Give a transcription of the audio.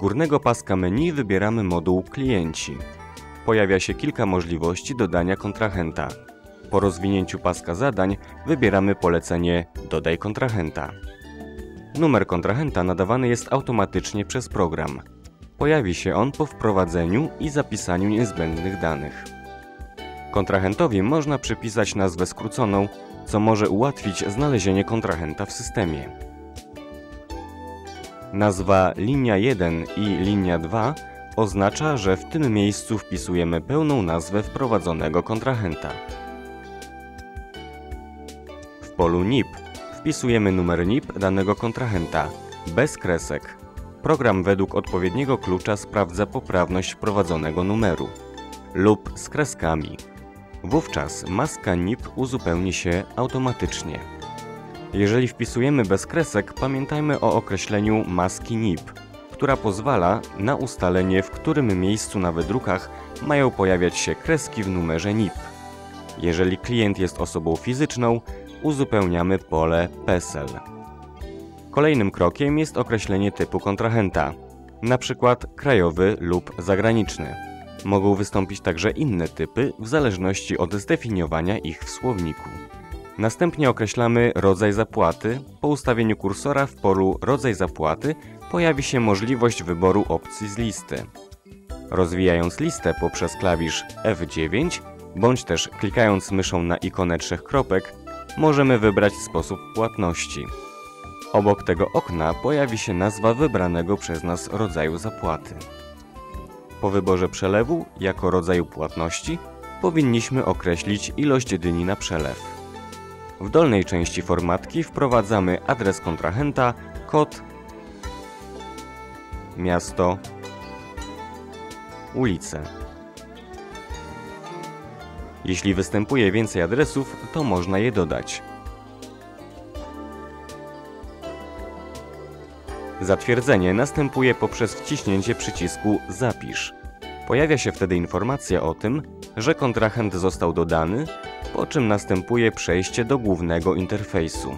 górnego paska menu wybieramy moduł Klienci. Pojawia się kilka możliwości dodania kontrahenta. Po rozwinięciu paska zadań wybieramy polecenie Dodaj kontrahenta. Numer kontrahenta nadawany jest automatycznie przez program. Pojawi się on po wprowadzeniu i zapisaniu niezbędnych danych. Kontrahentowi można przypisać nazwę skróconą, co może ułatwić znalezienie kontrahenta w systemie. Nazwa linia 1 i linia 2 oznacza, że w tym miejscu wpisujemy pełną nazwę wprowadzonego kontrahenta. W polu NIP wpisujemy numer NIP danego kontrahenta, bez kresek. Program według odpowiedniego klucza sprawdza poprawność wprowadzonego numeru lub z kreskami. Wówczas maska NIP uzupełni się automatycznie. Jeżeli wpisujemy bez kresek, pamiętajmy o określeniu maski NIP, która pozwala na ustalenie, w którym miejscu na wydrukach mają pojawiać się kreski w numerze NIP. Jeżeli klient jest osobą fizyczną, uzupełniamy pole PESEL. Kolejnym krokiem jest określenie typu kontrahenta, np. krajowy lub zagraniczny. Mogą wystąpić także inne typy w zależności od zdefiniowania ich w słowniku. Następnie określamy rodzaj zapłaty. Po ustawieniu kursora w polu rodzaj zapłaty pojawi się możliwość wyboru opcji z listy. Rozwijając listę poprzez klawisz F9 bądź też klikając myszą na ikonę trzech kropek możemy wybrać sposób płatności. Obok tego okna pojawi się nazwa wybranego przez nas rodzaju zapłaty. Po wyborze przelewu jako rodzaju płatności powinniśmy określić ilość dni na przelew. W dolnej części formatki wprowadzamy adres kontrahenta, kod, miasto, ulicę. Jeśli występuje więcej adresów, to można je dodać. Zatwierdzenie następuje poprzez wciśnięcie przycisku Zapisz. Pojawia się wtedy informacja o tym, że kontrahent został dodany, po czym następuje przejście do głównego interfejsu.